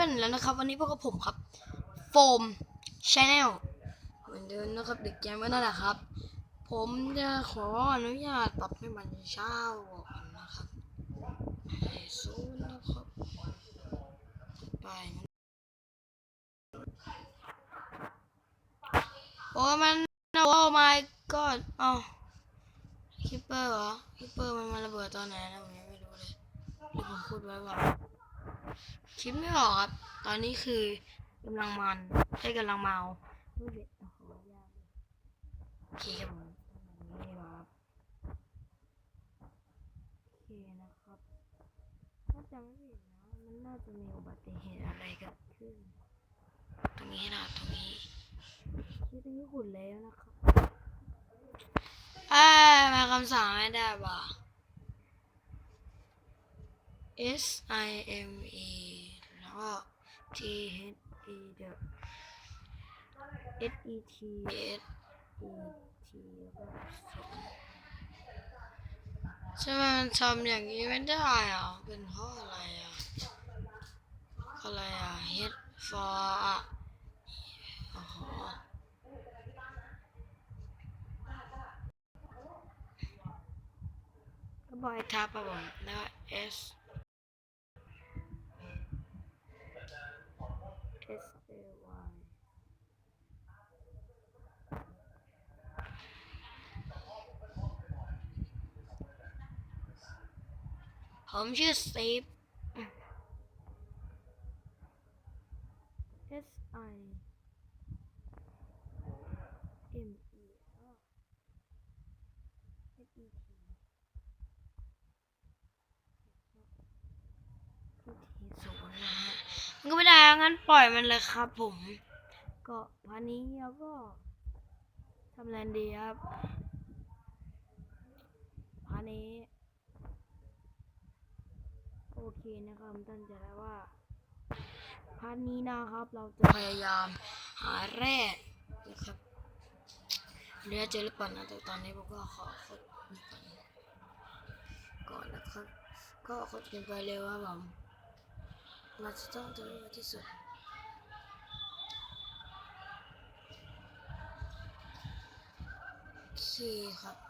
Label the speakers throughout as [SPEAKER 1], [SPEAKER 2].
[SPEAKER 1] เป็นแล้วนะครับ วันนี้พวกกับผมครับโฟมชาแนลเหมือนเดิมนะครับ เด็กแกมก็นั่นแหละครับ ผมจะขออนุญาตปรับให้มันเช้าก่อนนะครับให้ศูนนะครับไปโอ้มันโอ้ my god อ้าคิปเปอร์เหรอคิปเปอร์มันมาระเบิดตอนไหนนะผมยังไม่รู้เลยที่ผมพูดไว้ว่า คิดไม่ออกครับ ตอนนี้คือกำลังมันให้กำลังเมาเบ็ดโอ้โหยากเคครับผมนี่ครับโอเคนะครับถ้าจำไม่ผิดนะมันน่าจะมีอุบัติเหตุอะไรเกิดขึ้น ตรงนี้นะตรงนี้ที่ตรงนี้ขุดแล้วนะครับอ่ามาคำสั่งไม่ได้ว่ะ S I M E แล้วก็ T H E เด S E T S E T แล้วก็ใช่ไหมมันทำอย่างนี้ไม่ได้อะเป็นเพราะอะไรอะอะไรอะ H for อะอ๋อก็บอยทับอะผมแล้ว S ผมชื่อสตีฟ S I M E S E T ศูนย์นะฮะมันก็ไม่ได้งั้นปล่อยมันเลยครับผม ก็พันนี้เราก็ทำแลนดีครับพันนี้โอเค นะครับตั้งใจแล้วว่าพาร์ทนี้นะครับ เราจะพยายามหาแร่นะครับเนื้อเจอหรือเปล่านะแต่ตอนนี้ผมก็ขอคดก่อนนะครับ ก็คดกันไปเร็วครับผมเราจะต้องทำให้ที่สุดโอเคครับ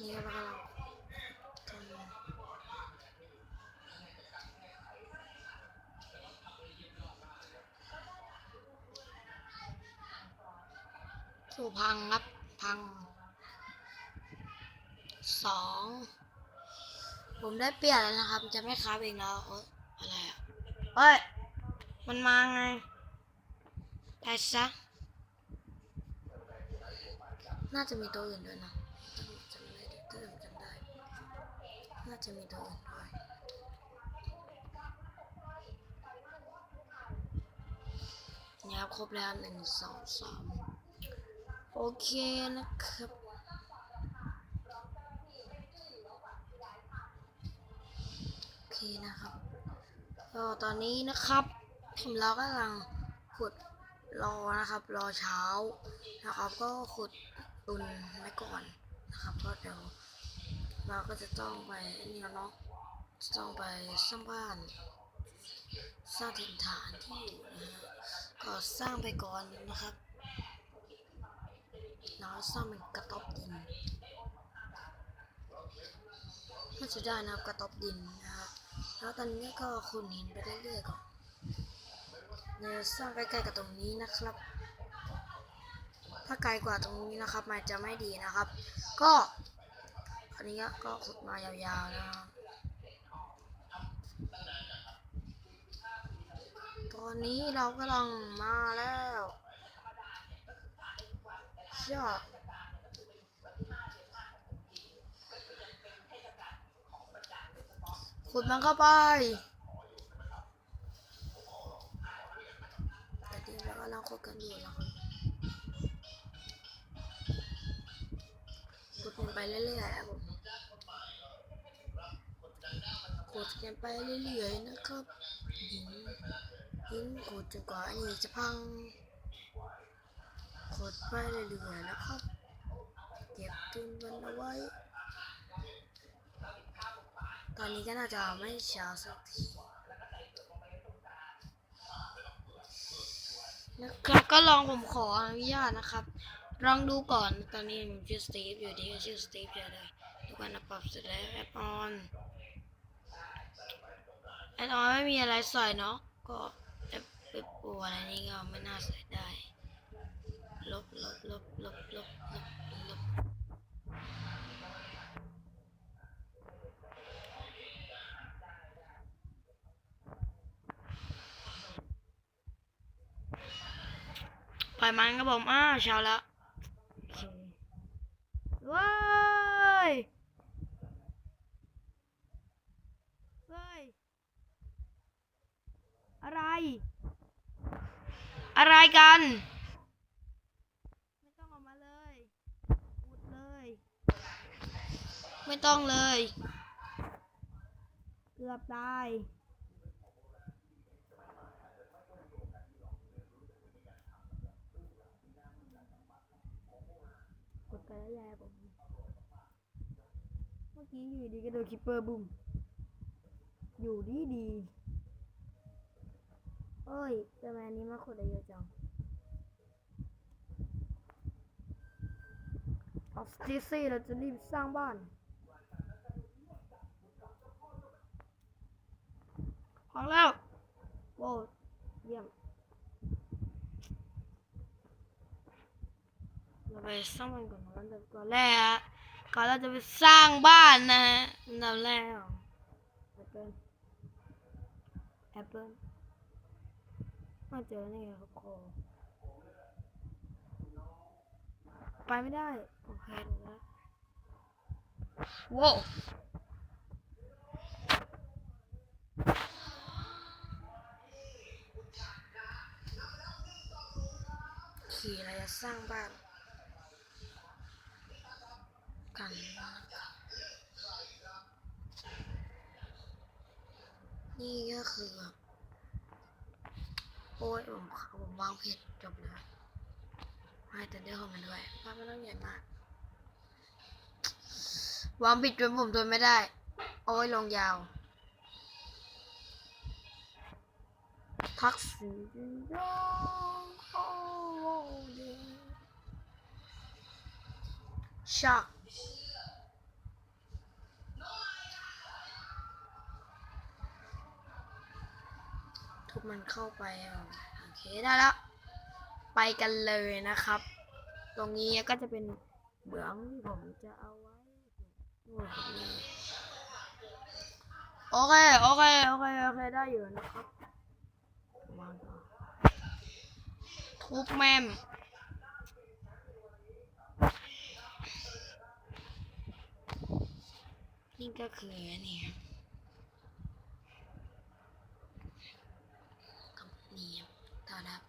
[SPEAKER 1] นี่เรากำลังทำถูพังครับ พังสองผมได้เปลี่ยนแล้วนะครับ จะไม่ค้าเองแล้วเอ้ยอะไรอะเอ้ย มันมาไงไปซะน่าจะมีตัวอื่นด้วยนะจำได้ถ้าผมจำได้ น่า จะมีตัวอื่นด้วยเนี่ครับครบแล้วหนึ่งสองสามโอเคนะครับโอเคนะครับก็ตอนนี้นะครับผมเรากำลังขุดรอนะครับ รอเช้านะครับ ก็ขุดตุนไว้ก่อนนะครับเพราะเดี๋ยว เราก็จะต้องไปนี่เนาะจะต้องไปสร้างบ้าน สร้างถิ่นฐานที่อยู่นะฮะก็สร้างไปก่อนนะครับแล้วสร้างเป็นกระต๊อบดินน่าจะได้นะครับกระต๊อบดินนะฮะแล้วตอนนี้ก็ขุดหินไปเรื่อยๆก่อนเนี่ยสร้างใกล้ๆกับตรงนี้นะครับ ถ้าไกลกว่าตรงนี้นะครับ มันจะไม่ดีนะครับ ก็ อันนี้ก็ขุดมายาวๆนะครับตอนนี้เรากำลังมาแล้วเชื่อขุดมันเข้าไปแต่ทีเรากำลังขุดกันอยู่นะครับขุดกันไปเรื่อยๆครับผม ขดกันไปเรื่อยๆนะครับหินหินขดจนกว่าอันนี้จะพังขดไปเรื่อยๆนะครับเก็บทุนมันเอาไว้ ตอนนี้ก็น่าจะไม่เช้าสักทีนะครับก็ลองผมขออนุญาตนะครับ ลองดูก่อนตอนนี้ผมชื่อสตีฟอยู่ดีก็ชื่อสตีฟเฉยเลยทุกวันนะปรับเสร็จแล้วแอดออน แอดออนไม่มีอะไรใส่เนาะก็แอปปิดปูอะไรนี่ก็ไม่น่าใส่ได้ ลบลบลบลบลบลบลบปล่อยมันครับผมอ้าเช้าแล้วว้ายเฮ้ย อะไร อะไรกัน ไม่ต้องออกมาเลยพูดเลย ไม่ต้องเลย เกือบตายกดไปแล้วแย่ผมเมื่อกี้อยู่ดีก็โดนคิปเปอร์บุ้มอยู่ดีดี เอ้ยทำไมอันนี้มาขุดได้เยอะจัง ออฟฟิศเราจะรีบสร้างบ้านพอแล้วโว้เยี่ยมเราไปสร้างบ้านก่อนนะอันดับก่อนแรกก่อนเราจะไปสร้างบ้านนะฮะอันดับแรกแอปเปิลแอปเปิล มาเจอนี่ครับคอไปไม่ได้ โอเคดูแล้วว้าวขี่เราจะสร้างบ้านกันนะครับนี่ก็คือ โอ้ยผมผมวางผิดจบเลยให้แต่เดี๋ยวของมันด้วยภาพไม่ต้องใหญ่มาก วางผิดจนผมทนไม่ได้ โอ้ยลงยาวทักษิณร้องโอ้ยชัก บมันเข้าไปโอเคได้แล้ว ไปกันเลยนะครับ ตรงนี้ก็จะเป็นเบื้องผมจะเอาไว้โอเคโอเคโอเคโอเคได้อยู่นะครับทุบแม่มนี่ก็คืออันนี่ครับต่อนะครับ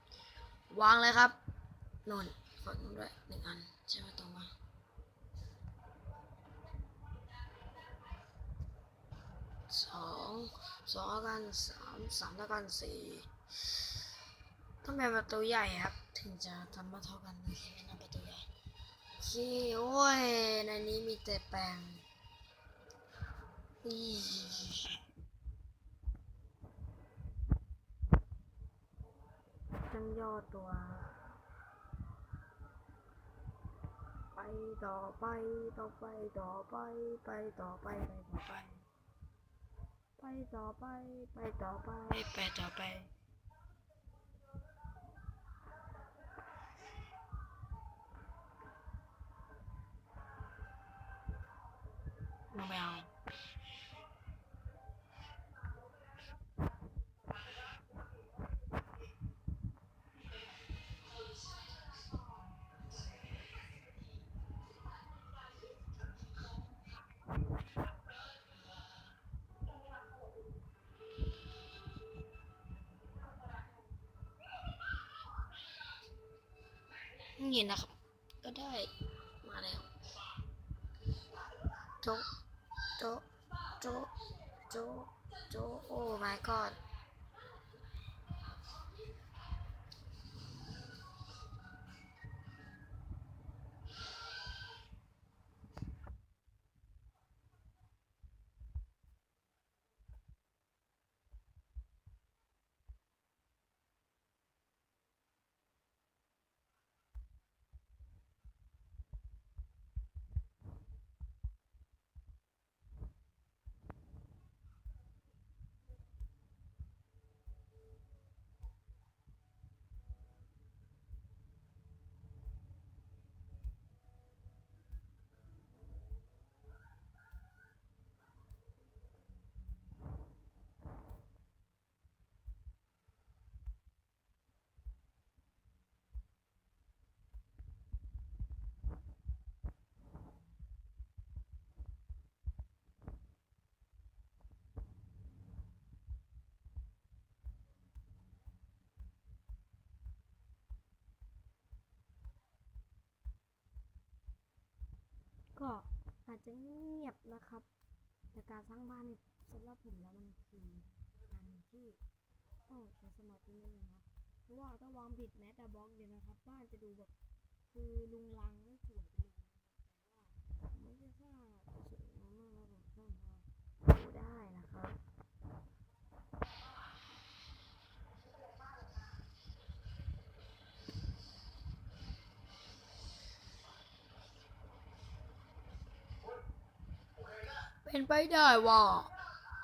[SPEAKER 1] วางเลยครับนนฝังนู้นด้วยหนึ่งอันใช่ไหมตรงมาสองสองแล้วกันสามสามแล้วกันสี่ต้องเป็นประตูใหญ่ครับ ถึงจะทำมาเท่ากันนี่เป็นประตูใหญ่โอเคโอ้ยในนี้มีแต่แปลงอี ต้องย่อตัว ไปต่อไปต่อไปต่อไปไปต่อไปไปต่อไป ไปต่อไปไปต่อไปไปต่อไปไม่เอา นี่นะครับ ก็ได้มาแล้วโจโจโจโจโจโอ้ my god ก็อาจจะเงียบนะครับ แต่การสร้างบ้านสำหรับผมแล้วมันคืองานที่ต้องใช้สมาธินิดนึงครับเพราะว่าถ้าวางผิดแม้แต่บล็อกเดียวนะครับ บ้านจะดูแบบคือลุงลังไม่สวยไปเลยนะครับแต่ว่าไม่ใช่สร้างสวยงามมากแล้วผมสร้างมาดูได้นะครับ เป็นไปได้ว่า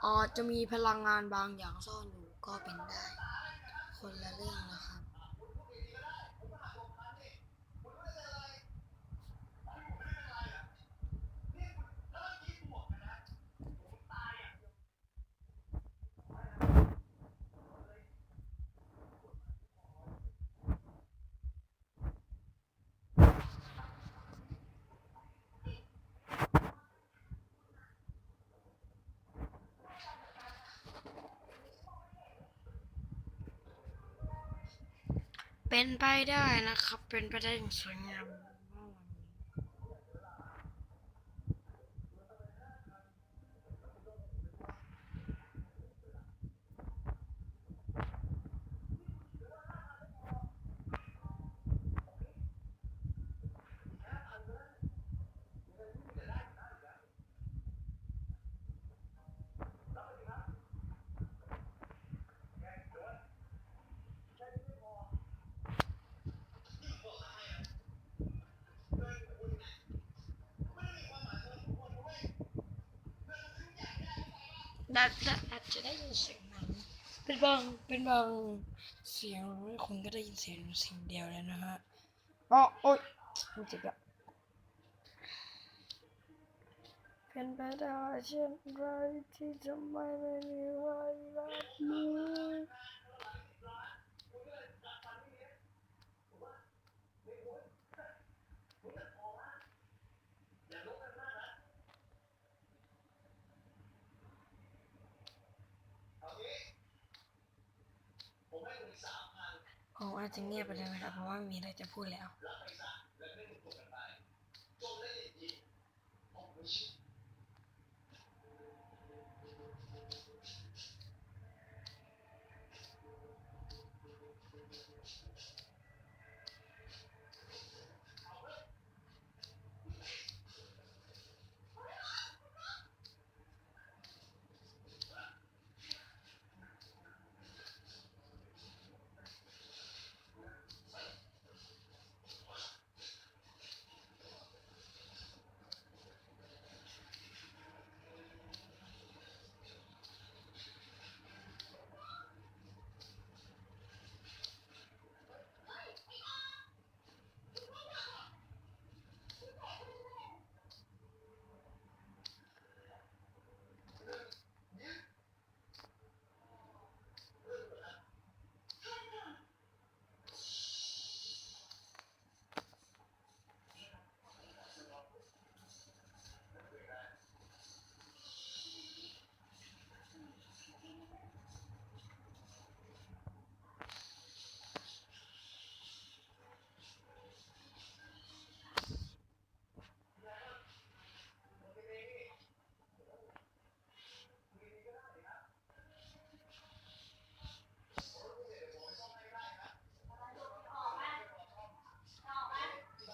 [SPEAKER 1] อาจจะมีพลังงานบางอย่างซ่อนอยู่ก็เป็นได้ คนละเรื่องนะครั เป็นไปได้นะครับ เป็นไปได้อย่างสวยงาม ได้ได้อาจจะได้ยินเสียงนั้นเป็นบางเป็นบางเสียงคุณก็ได้ยินเสียงสิ่งเดียวแล้วนะฮะอ๋อโอ๊ยมันเจ็บอะเป็นไปได้เช่นไรที่ทำไมไม่มีใครรับรู้ผ ว่าจจะเงียบไปเลยนะครับเพราะว่ามีอะไรจะพูดแล้ว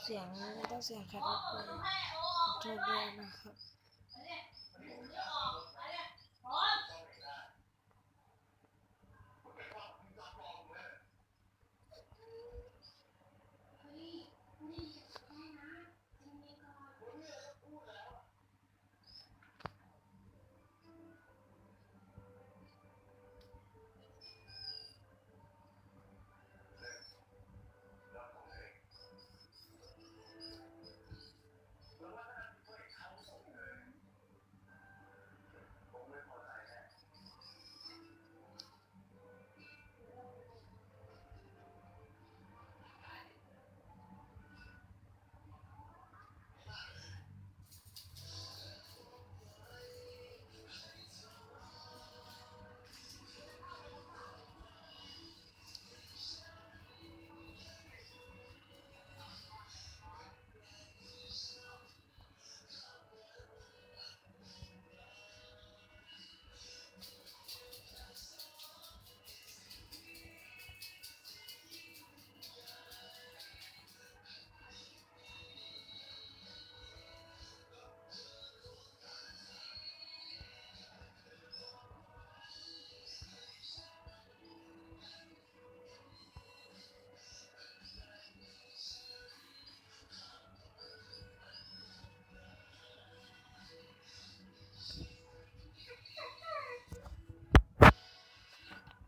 [SPEAKER 1] เสียงไม่ต้องเสียงแขกรับเชิญขอโทษด้วยนะครับ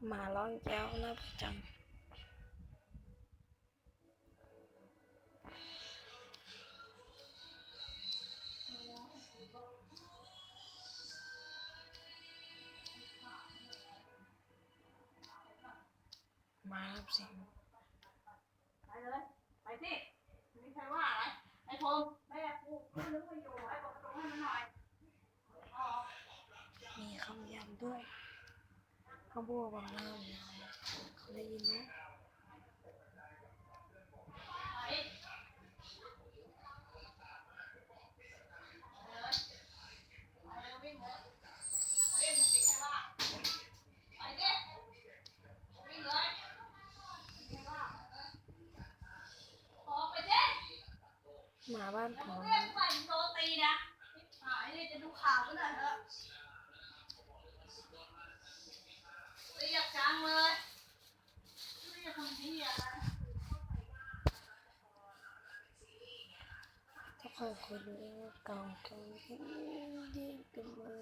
[SPEAKER 1] หมาร้องแจ้วหน้าประจำมาครับเสิ
[SPEAKER 2] ไปเลยไปสิไม่มีใครว่าอะไรไอ้พงษ์แม่กูไม่นึกไม่อยู่ไอ้บอกตรงให้มันหน่อยอ๋อ
[SPEAKER 1] มีคำย้ำด้วย คำพูดบางหน้าเขาได้ยินไหม
[SPEAKER 2] ไปไปเราเลยไม่มีใครว่าออกไปดิ
[SPEAKER 1] หมาบ้านผม
[SPEAKER 2] เรียกไปโดนตีนะหายนี่จะดูข่าวกันหน่อยเถอะเรียกจังเลยเรียกคนที่อะไร
[SPEAKER 1] ถ้าใครเคยดูเก่าเก่าที่ดีกันมา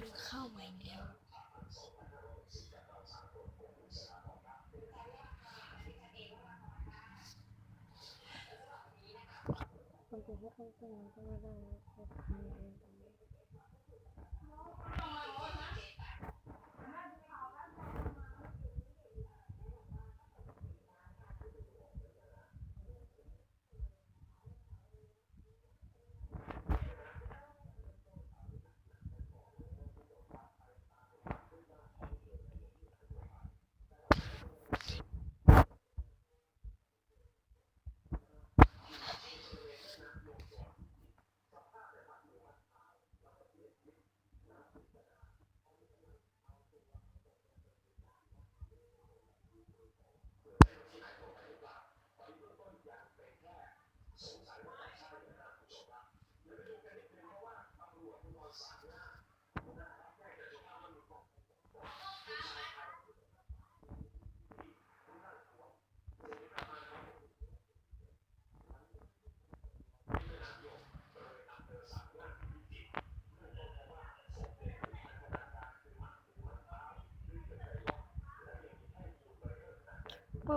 [SPEAKER 1] มันเข้ามาอีกแล้ว มันจะให้เข้าไปมันก็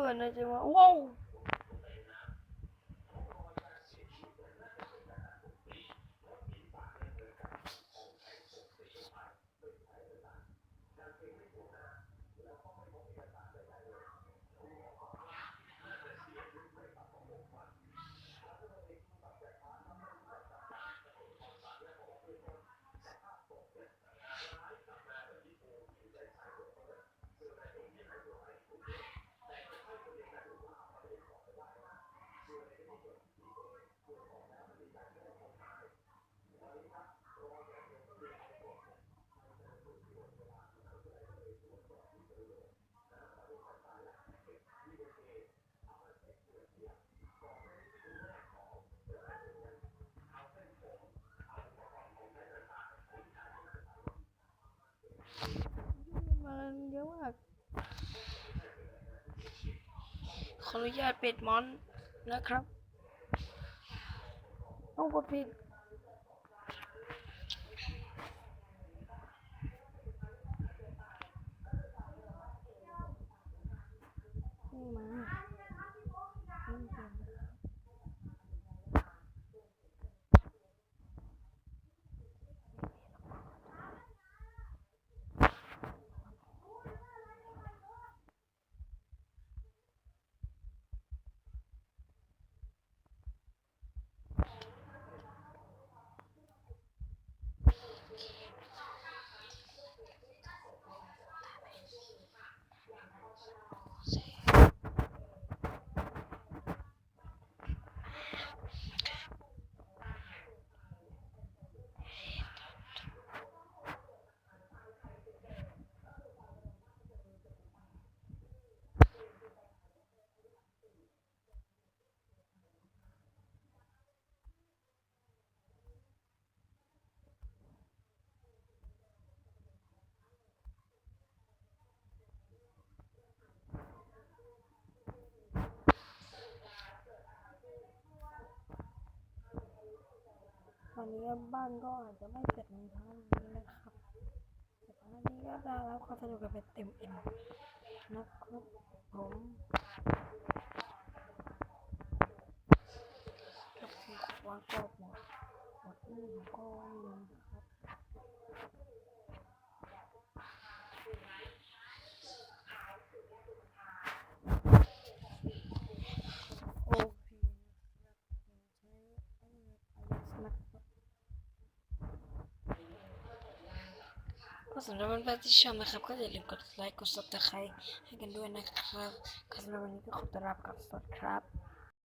[SPEAKER 1] ไม่ได้ก็ทำ มันเยอะมาก ขออนุญาตเปิดมอนนะครับ ต้องกดผิดนี่มานี่เสียง วันนี้บ้านก็อาจจะไม่เสร็จในทั้งนี้นะครับแต่วันนี้ก็ได้รับความสนุกกันไปเต็มอิ่มนะครับผมกับคือวางกรอบหมดหมดนี่ก็ยังเงินนะครับ โอเคนะครับ ก็สำหรับเพื่อนๆที่ชอบนะครับ ก็อย่าลืมกดไลค์กด subscribe ให้กันด้วยนะครับก็สำหรับวันนี้ก็ขอต้อนรับกับสวัสดีครับ